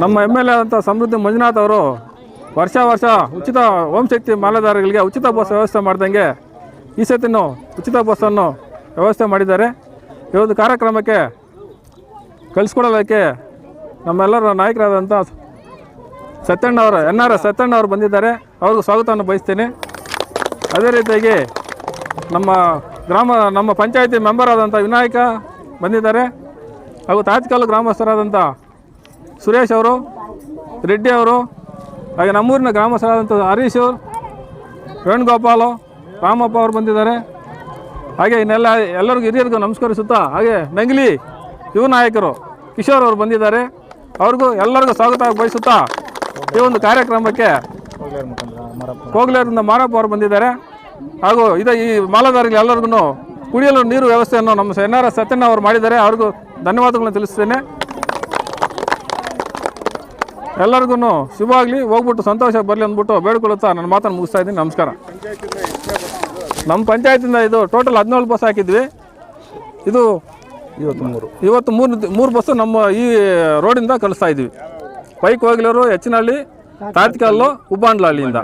ನಮ್ಮ M L A ಅಂತ ಸಮೃದ್ಧಿ ಮಂಜುನಾಥ್ ಅವರು ವರ್ಷ ವರ್ಷ ಉಚಿತ ಓಂ ಶಕ್ತಿ ಉಚಿತ ಬಸ್ ವ್ಯವಸ್ಥೆ ಮಾಡ್ದಂಗೆ ಈ ಸತಿನೂ ಉಚಿತ ಬಸ್ಸನ್ನು ವ್ಯವಸ್ಥೆ ಮಾಡಿದ್ದಾರೆ. ಇವತ್ತು ಕಾರ್ಯಕ್ರಮಕ್ಕೆ ಕಳಿಸ್ಕೊಡೋದಕ್ಕೆ ನಮ್ಮೆಲ್ಲರ ನಾಯಕರಾದಂಥ ಸತ್ಯಣ್ಣ ಅವರು, ಎನ್ ಆರ್ ಎಸ್ ಸತ್ಯಣ್ಣ ಅವರು ಬಂದಿದ್ದಾರೆ. ಅವ್ರಿಗೂ ಸ್ವಾಗತವನ್ನು ಬಯಸ್ತೀನಿ. ಅದೇ ರೀತಿಯಾಗಿ ನಮ್ಮ ಗ್ರಾಮ, ನಮ್ಮ ಪಂಚಾಯತಿ ಮೆಂಬರ್ ಆದಂಥ ವಿನಾಯಕ ಬಂದಿದ್ದಾರೆ. ಹಾಗೂ ತಾತ್ಕಾಲ ಗ್ರಾಮಸ್ಥರಾದಂಥ ಸುರೇಶ್ ಅವರು, ರೆಡ್ಡಿ ಅವರು, ಹಾಗೆ ನಮ್ಮೂರಿನ ಗ್ರಾಮಸ್ಥರಾದಂಥ ಹರೀಶು ವೇಣುಗೋಪಾಲು ರಾಮಪ್ಪ ಅವರು ಬಂದಿದ್ದಾರೆ. ಹಾಗೆ ಇನ್ನೆಲ್ಲ ಎಲ್ಲರಿಗೂ ಹಿರಿಯರಿಗೂ ನಮಸ್ಕರಿಸುತ್ತಾ, ಹಾಗೆ ನಂಗ್ಲಿ ಯುವ ನಾಯಕರು ಕಿಶೋರ್ ಅವರು ಬಂದಿದ್ದಾರೆ. ಅವ್ರಿಗೂ ಎಲ್ಲರಿಗೂ ಸ್ವಾಗತ ಬಯಸುತ್ತಾ ಈ ಒಂದು ಕಾರ್ಯಕ್ರಮಕ್ಕೆ ಕೋಗ್ಲೇರಿಂದ ಮಾರಪ್ಪ ಅವರು ಬಂದಿದ್ದಾರೆ. ಹಾಗೂ ಇದು ಈ ಮಾಲಾದಾರಿಗೆ ಎಲ್ಲರಿಗೂ ಕುಡಿಯಲು ನೀರು ವ್ಯವಸ್ಥೆಯನ್ನು ನಮ್ಮ ಎನ್ ಆರ್ ಎಸ್ ಅವರು ಮಾಡಿದ್ದಾರೆ. ಅವ್ರಿಗೂ ಧನ್ಯವಾದಗಳನ್ನು ತಿಳಿಸ್ತೇನೆ. ಎಲ್ಲರಿಗೂ ಶುಭವಾಗಲಿ ಹೋಗ್ಬಿಟ್ಟು ಸಂತೋಷ ಬರಲಿ ಅಂದ್ಬಿಟ್ಟು ಬೇಡ್ಕೊಳ್ಳುತ್ತಾ ನನ್ನ ಮಾತನ್ನು ಮುಗಿಸ್ತಾ ಇದ್ದೀನಿ. ನಮಸ್ಕಾರ. ನಮ್ಮ ಪಂಚಾಯತಿಂದ ಇದು ಟೋಟಲ್ ಹದಿನೇಳು ಬಸ್ ಹಾಕಿದ್ವಿ. ಇದು ಇವತ್ತು ಮೂರು ಇವತ್ತು ಮೂರು ಮೂರು ಬಸ್ಸು ನಮ್ಮ ಈ ರೋಡಿಂದ ಕಳಿಸ್ತಾ ಇದ್ದೀವಿ ಪೈಕ್ ಹೋಗ್ಲರು ಹೆಚ್ಚಿನಹಳ್ಳಿ ತಾತ್ಕಲ್ಲು ಉಬ್ಬಾಂಡ್ಲಹಳ್ಳಿಯಿಂದ.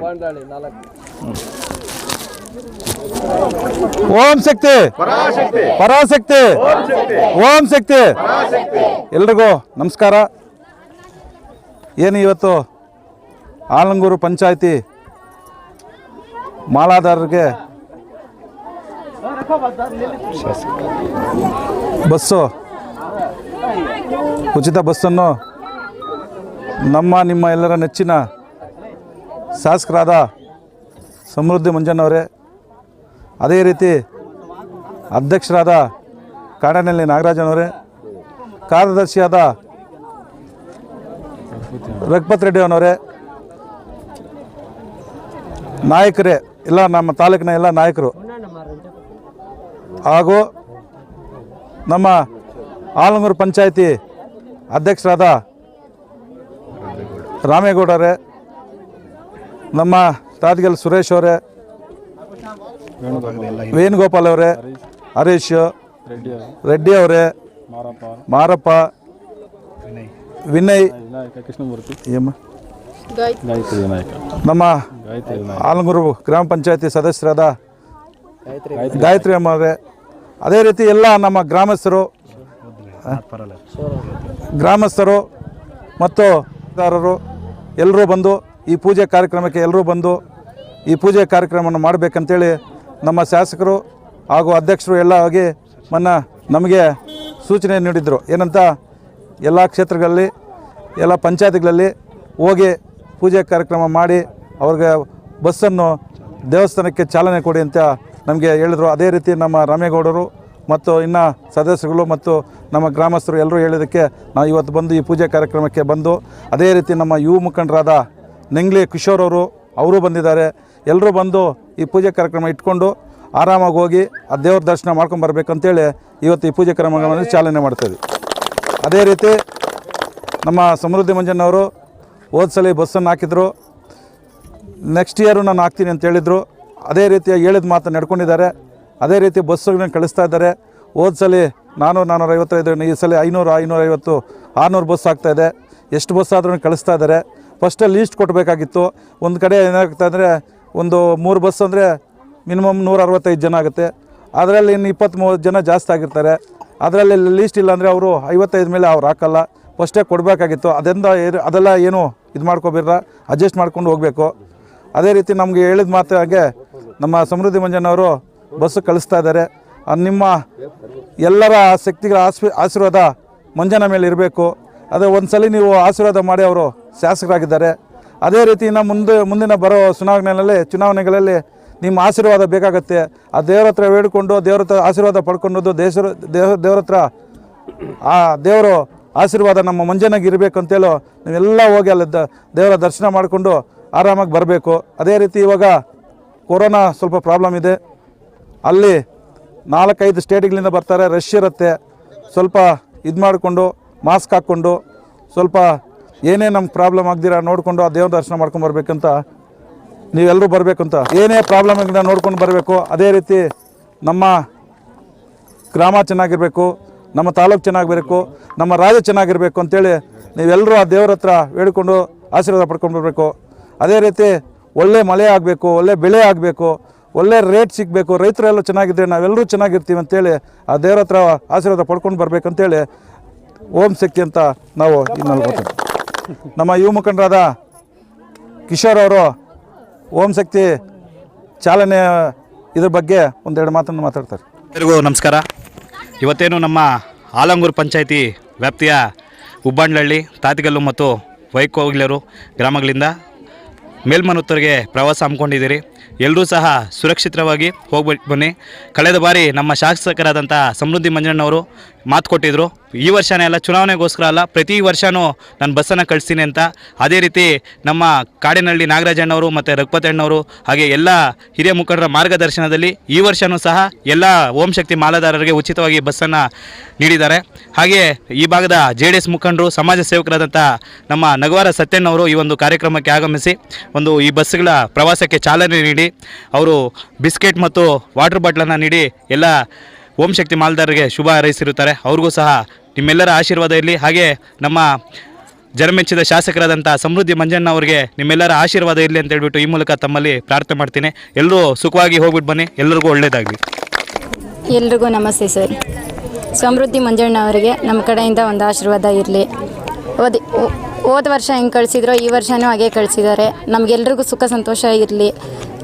ಓಂ ಶಕ್ತಿ. ಪರಾಶಕ್ತಿ. ಓಂ ಶಕ್ತಿ. ಎಲ್ರಿಗೂ ನಮಸ್ಕಾರ. ಏನು ಇವತ್ತು? ಆಲಂಗೂರು ಪಂಚಾಯಿತಿ ಮಾಲಾದಾರರಿಗೆ ಬಸ್ಸು, ಉಚಿತ ಬಸ್ಸನ್ನು ನಮ್ಮ, ನಿಮ್ಮ ಎಲ್ಲರ ನೆಚ್ಚಿನ ಶಾಸಕರಾದ ಸಮೃದ್ಧಿ ಮಂಜಣ್ಣವರೇ ಅದೇ ರೀತಿ ಅಧ್ಯಕ್ಷರಾದ ಕಾಡನಹಳ್ಳಿ ನಾಗರಾಜನವರೇ ಕಾರ್ಯದರ್ಶಿಯಾದ ರಘುಪತ್ ರೆಡ್ಡಿ ಅವನವರೇ. ನಾಯಕರೇ ಇಲ್ಲ ನಮ್ಮ ತಾಲೂಕಿನ ಎಲ್ಲ ನಾಯಕರು. ಹಾಗೂ ನಮ್ಮ ಆಲಂಗೂರು ಪಂಚಾಯಿತಿ ಅಧ್ಯಕ್ಷರಾದ ರಾಮೇಗೌಡರೇ ನಮ್ಮ ತಾತ್ಗಲ್ ಸುರೇಶ್ ಅವರೇ ವೇಣುಗೋಪಾಲ್ ಅವರೇ ಹರೀಶ್ ರೆಡ್ಡಿ ಅವರೇ ಮಾರಪ್ಪ ವಿನಯ್. ಕೃಷ್ಣಮೂರ್ತಿ. ಗಾಯತ್ರಿ ವಿನಾಯಕ. ನಮ್ಮ ಆಲಂಗೂರು ಗ್ರಾಮ ಪಂಚಾಯತಿ ಸದಸ್ಯರಾದ ಗಾಯತ್ರಿ ಅಮ್ಮ ಅವರೇ ಅದೇ ರೀತಿ ಎಲ್ಲ ನಮ್ಮ ಗ್ರಾಮಸ್ಥರು ಗ್ರಾಮಸ್ಥರು ಮತ್ತು ದಾರರು ಎಲ್ಲರೂ ಬಂದು ಈ ಪೂಜೆ ಕಾರ್ಯಕ್ರಮಕ್ಕೆ ಎಲ್ಲರೂ ಬಂದು ಈ ಪೂಜೆ ಕಾರ್ಯಕ್ರಮವನ್ನು ಮಾಡಬೇಕಂತೇಳಿ ನಮ್ಮ ಶಾಸಕರು ಹಾಗೂ ಅಧ್ಯಕ್ಷರು ಎಲ್ಲ ಆಗಿ ಮನ್ನ ನಮಗೆ ಸೂಚನೆ ನೀಡಿದರು. ಏನಂತ? ಎಲ್ಲ ಕ್ಷೇತ್ರಗಳಲ್ಲಿ, ಎಲ್ಲ ಪಂಚಾಯತ್ಗಳಲ್ಲಿ ಹೋಗಿ ಪೂಜೆ ಕಾರ್ಯಕ್ರಮ ಮಾಡಿ ಅವ್ರಿಗೆ ಬಸ್ಸನ್ನು ದೇವಸ್ಥಾನಕ್ಕೆ ಚಾಲನೆ ಕೊಡಿ ಅಂತ ನಮಗೆ ಹೇಳಿದರು. ಅದೇ ರೀತಿ ನಮ್ಮ ರಾಮೇಗೌಡರು ಮತ್ತು ಇನ್ನು ಸದಸ್ಯರುಗಳು ಮತ್ತು ನಮ್ಮ ಗ್ರಾಮಸ್ಥರು ಎಲ್ಲರೂ ಹೇಳಿದ್ದಕ್ಕೆ ನಾವು ಇವತ್ತು ಬಂದು ಈ ಪೂಜೆ ಕಾರ್ಯಕ್ರಮಕ್ಕೆ ಬಂದು, ಅದೇ ರೀತಿ ನಮ್ಮ ಯುವ ಮುಖಂಡರಾದ ನೆಂಗ್ಲಿ ಕಿಶೋರ್ ಅವರು ಅವರು ಬಂದಿದ್ದಾರೆ. ಎಲ್ಲರೂ ಬಂದು ಈ ಪೂಜೆ ಕಾರ್ಯಕ್ರಮ ಇಟ್ಕೊಂಡು ಆರಾಮಾಗಿ ಹೋಗಿ ಆ ದೇವ್ರ ದರ್ಶನ ಮಾಡ್ಕೊಂಡು ಬರ್ಬೇಕಂತೇಳಿ ಇವತ್ತು ಈ ಪೂಜೆ ಕಾರ್ಯಕ್ರಮಗಳನ್ನು ಚಾಲನೆ ಮಾಡ್ತಾಯಿದ್ವಿ ಅದೇ ರೀತಿ ನಮ್ಮ ಸಮೃದ್ಧಿ ಮಂಜಣ್ಣವರು ಹೋದ ಸಲ ಬಸ್ಸನ್ನು ಹಾಕಿದ್ರು. ನೆಕ್ಸ್ಟ್ ಇಯರು ನಾನು ಹಾಕ್ತೀನಿ ಅಂತ ಹೇಳಿದರು. ಅದೇ ರೀತಿಯ ಹೇಳಿದ ಮಾತು ನಡ್ಕೊಂಡಿದ್ದಾರೆ. ಅದೇ ರೀತಿ ಬಸ್ಸುಗಳನ್ನ ಕಳಿಸ್ತಾ ಇದ್ದಾರೆ. ಹೋದ ಸಲ ನಾನ್ನೂರು ನಾನ್ನೂರ ಐವತ್ತೈದು, ಈ ಸಲ ಐನೂರು, ಐನೂರ ಐವತ್ತು, ಆರುನೂರು ಬಸ್ ಆಗ್ತಾ ಇದೆ. ಎಷ್ಟು ಬಸ್ ಆದ್ರೂ ಕಳಿಸ್ತಾ ಇದ್ದಾರೆ. ಫಸ್ಟಲ್ಲಿ ಲೀಸ್ಟ್ ಕೊಡಬೇಕಾಗಿತ್ತು. ಒಂದು ಕಡೆ ಏನಾಗುತ್ತೆ ಅಂದರೆ ಒಂದು ಮೂರು ಬಸ್ ಅಂದರೆ ಮಿನಿಮಮ್ ನೂರ ಅರವತ್ತೈದು ಜನ ಆಗುತ್ತೆ. ಅದರಲ್ಲಿ ಇನ್ನು ಇಪ್ಪತ್ತ್ ಮೂವತ್ತು ಜನ ಜಾಸ್ತಿ ಆಗಿರ್ತಾರೆ. ಅದರಲ್ಲಿ ಲೀಸ್ಟ್ ಇಲ್ಲ ಅಂದರೆ ಅವರು ಐವತ್ತೈದು ಮೇಲೆ ಅವ್ರು ಹಾಕಲ್ಲ. ಫಸ್ಟೇ ಕೊಡಬೇಕಾಗಿತ್ತು. ಅದರಿಂದ ಏನು ಅದೆಲ್ಲ ಏನು ಇದು ಮಾಡ್ಕೊಬೇಡ್ರ ಅಡ್ಜಸ್ಟ್ ಮಾಡ್ಕೊಂಡು ಹೋಗಬೇಕು. ಅದೇ ರೀತಿ ನಮಗೆ ಹೇಳಿದ ಮಾತು ಹಾಗೆ ನಮ್ಮ ಸಮೃದ್ಧಿ ಮಂಜನವರು ಬಸ್ಸು ಕಳಿಸ್ತಾ ಇದ್ದಾರೆ ನಿಮ್ಮ ಎಲ್ಲರ ಶಕ್ತಿಗಳ ಆಸ್ವಿ ಆಶೀರ್ವಾದ ಮಂಜನ ಮೇಲೆ ಇರಬೇಕು. ಅದೇ ಒಂದು ಸಲ ನೀವು ಆಶೀರ್ವಾದ ಮಾಡಿ ಅವರು ಶಾಸಕರಾಗಿದ್ದಾರೆ. ಅದೇ ರೀತಿ ಇನ್ನು ಮುಂದೆ ಮುಂದಿನ ಬರೋ ಚುನಾವಣೆಗಳಲ್ಲಿ ಚುನಾವಣೆಗಳಲ್ಲಿ ನಿಮ್ಮ ಆಶೀರ್ವಾದ ಬೇಕಾಗುತ್ತೆ. ಆ ದೇವ್ರ ಹತ್ರ ಬೇಡಿಕೊಂಡು, ದೇವ್ರ ಹತ್ರ ಆಶೀರ್ವಾದ ಪಡ್ಕೊಂಡು ದೇಶರ, ದೇವ, ದೇವ್ರ ಹತ್ರ. ಆ ದೇವರು ಆಶೀರ್ವಾದ ನಮ್ಮ ಮಂಜನಾಗಿ ಇರಬೇಕು ಅಂತೇಳೋ ನೀವೆಲ್ಲ ಹೋಗಿ ಅಲ್ಲಿ ದೇವರ ದರ್ಶನ ಮಾಡಿಕೊಂಡು ಆರಾಮಾಗಿ ಬರಬೇಕು. ಅದೇ ರೀತಿ ಇವಾಗ ಕೊರೋನಾ ಸ್ವಲ್ಪ ಪ್ರಾಬ್ಲಮ್ ಇದೆ. ಅಲ್ಲಿ ನಾಲ್ಕೈದು ಸ್ಟೇಟ್ಗಳಿಂದ ಬರ್ತಾರೆ, ರಶ್ ಇರುತ್ತೆ. ಸ್ವಲ್ಪ ಇದು ಮಾಡಿಕೊಂಡು, ಮಾಸ್ಕ್ ಹಾಕ್ಕೊಂಡು, ಸ್ವಲ್ಪ ಏನೇ ನಮ್ಗೆ ಪ್ರಾಬ್ಲಮ್ ಆಗ್ದಿರ ನೋಡಿಕೊಂಡು ಆ ದೇವ್ರ ದರ್ಶನ ಮಾಡ್ಕೊಂಡು ಬರ್ಬೇಕಂತ ನೀವೆಲ್ಲರೂ ಬರಬೇಕು ಅಂತ. ಏನೇ ಪ್ರಾಬ್ಲಮ್ ನೋಡ್ಕೊಂಡು ಬರಬೇಕು. ಅದೇ ರೀತಿ ನಮ್ಮ ಗ್ರಾಮ ಚೆನ್ನಾಗಿರಬೇಕು, ನಮ್ಮ ತಾಲೂಕು ಚೆನ್ನಾಗಿರಬೇಕು, ನಮ್ಮ ರಾಜ್ಯ ಚೆನ್ನಾಗಿರಬೇಕು ಅಂತೇಳಿ ನೀವೆಲ್ಲರೂ ಆ ದೇವ್ರ ಹತ್ರ ಬೇಡಿಕೊಂಡು ಆಶೀರ್ವಾದ ಪಡ್ಕೊಂಡು ಬರಬೇಕು. ಅದೇ ರೀತಿ ಒಳ್ಳೆ ಮಳೆ ಆಗಬೇಕು, ಒಳ್ಳೆ ಬೆಳೆ ಆಗಬೇಕು, ಒಳ್ಳೆ ರೇಟ್ ಸಿಗಬೇಕು, ರೈತರೆಲ್ಲ ಚೆನ್ನಾಗಿದ್ದರೆ ನಾವೆಲ್ಲರೂ ಚೆನ್ನಾಗಿರ್ತೀವಿ ಅಂತೇಳಿ ಆ ದೇವ್ರ ಹತ್ರ ಆಶೀರ್ವಾದ ಪಡ್ಕೊಂಡು ಬರಬೇಕಂತೇಳಿ ಓಂ ಶಕ್ತಿ ಅಂತ ನಾವು ಇನ್ನು ನಮ್ಮ ಯುವ ಮುಖಂಡರಾದ ಕಿಶೋರ್ ಅವರು ಓಂ ಶಕ್ತಿ ಚಾಲನೆ ಇದ್ರ ಬಗ್ಗೆ ಒಂದೆರಡು ಮಾತನ್ನು ಮಾತಾಡ್ತಾರೆ. ಎಲ್ಲರಿಗೂ ನಮಸ್ಕಾರ. ಇವತ್ತೇನು ನಮ್ಮ ಆಲಂಗೂರು ಪಂಚಾಯಿತಿ ವ್ಯಾಪ್ತಿಯ ಉಬ್ಬಾಂಡ್ಲಹಳ್ಳಿ ತಾತಿಗಲ್ಲು ಮತ್ತು ವೈಕೋಗ್ಲರು ಗ್ರಾಮಗಳಿಂದ ಮೇಲ್ಮನುತ್ತರಿಗೆ ಪ್ರವಾಸ ಹಮ್ಮಿಕೊಂಡಿದ್ದೀರಿ. ಎಲ್ಲರೂ ಸಹ ಸುರಕ್ಷಿತವಾಗಿ ಹೋಗ್ಬಿಟ್ಟು ಬನ್ನಿ. ಕಳೆದ ಬಾರಿ ನಮ್ಮ ಶಾಸಕರಾದಂಥ ಸಮೃದ್ಧಿ ಮಂಜಣ್ಣವರು ಮಾತು ಕೊಟ್ಟಿದ್ದರು ಈ ವರ್ಷನೇ ಅಲ್ಲ, ಚುನಾವಣೆಗೋಸ್ಕರ ಅಲ್ಲ, ಪ್ರತಿ ವರ್ಷವೂ ನಾನು ಬಸ್ಸನ್ನು ಕಳಿಸ್ತೀನಿ ಅಂತ. ಅದೇ ರೀತಿ ನಮ್ಮ ಕಾಡಿನಹಳ್ಳಿ ನಾಗರಾಜಣ್ಣವರು ಮತ್ತು ರಘುಪತಣ್ಣವರು ಹಾಗೆ ಎಲ್ಲ ಹಿರಿಯ ಮುಖಂಡರ ಮಾರ್ಗದರ್ಶನದಲ್ಲಿ ಈ ವರ್ಷವೂ ಸಹ ಎಲ್ಲ ಓಂ ಶಕ್ತಿ ಮಾಲಾದಾರರಿಗೆ ಉಚಿತವಾಗಿ ಬಸ್ಸನ್ನು ನೀಡಿದ್ದಾರೆ. ಹಾಗೆ ಈ ಭಾಗದ ಜೆ ಡಿ ಎಸ್ ಮುಖಂಡರು, ಸಮಾಜ ಸೇವಕರಾದಂಥ ನಮ್ಮ ನಗವಾರ ಸತ್ಯಣ್ಣವರು ಈ ಒಂದು ಕಾರ್ಯಕ್ರಮಕ್ಕೆ ಆಗಮಿಸಿ ಒಂದು ಈ ಬಸ್ಸುಗಳ ಪ್ರವಾಸಕ್ಕೆ ಚಾಲನೆ ನೀಡಿ, ಅವರು ಬಿಸ್ಕೆಟ್ ಮತ್ತು ವಾಟರ್ ಬಾಟ್ಲನ್ನು ನೀಡಿ ಎಲ್ಲ ಓಂ ಶಕ್ತಿ ಮಾಲ್ದಾರರಿಗೆ ಶುಭ ಹಾರೈಸಿರುತ್ತಾರೆ. ಅವ್ರಿಗೂ ಸಹ ನಿಮ್ಮೆಲ್ಲರ ಆಶೀರ್ವಾದ ಇರಲಿ. ಹಾಗೆ ನಮ್ಮ ಜನಮೆಚ್ಚಿದ ಶಾಸಕರಾದಂಥ ಸಮೃದ್ಧಿ ಮಂಜಣ್ಣ ಅವರಿಗೆ ನಿಮ್ಮೆಲ್ಲರ ಆಶೀರ್ವಾದ ಇರಲಿ ಅಂತ ಹೇಳ್ಬಿಟ್ಟು ಈ ಮೂಲಕ ತಮ್ಮಲ್ಲಿ ಪ್ರಾರ್ಥನೆ ಮಾಡ್ತೀನಿ. ಎಲ್ಲರೂ ಸುಖವಾಗಿ ಹೋಗ್ಬಿಟ್ಟು ಬನ್ನಿ. ಎಲ್ಲರಿಗೂ ಒಳ್ಳೆಯದಾಗಲಿ ಎಲ್ರಿಗೂ ನಮಸ್ತೆ ಸರ್. ಸಮೃದ್ಧಿ ಮಂಜಣ್ಣ ಅವರಿಗೆ ನಮ್ಮ ಕಡೆಯಿಂದ ಒಂದು ಆಶೀರ್ವಾದ ಇರಲಿ. ಓದಿ ಹೋದ ವರ್ಷ ಹೆಂಗೆ ಕಳಿಸಿದ್ರೋ ಈ ವರ್ಷವೂ ಹಾಗೆ ಕಳಿಸಿದ್ದಾರೆ. ನಮಗೆಲ್ರಿಗೂ ಸುಖ, ಸಂತೋಷ ಇರಲಿ.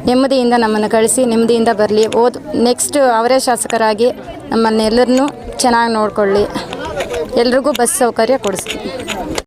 ನೆಮ್ಮದಿಯಿಂದ ನಮ್ಮನ್ನು ಕಳಿಸಿ, ನೆಮ್ಮದಿಯಿಂದ ಬರಲಿ. ಓದ್ ನೆಕ್ಸ್ಟ್ ಅವರೇ ಶಾಸಕರಾಗಿ ನಮ್ಮನ್ನೆಲ್ಲರನ್ನೂ ಚೆನ್ನಾಗಿ ನೋಡಿಕೊಳ್ಳಿ. ಎಲ್ರಿಗೂ ಬಸ್ ಸೌಕರ್ಯ ಕೊಡಿಸ್ಲಿ.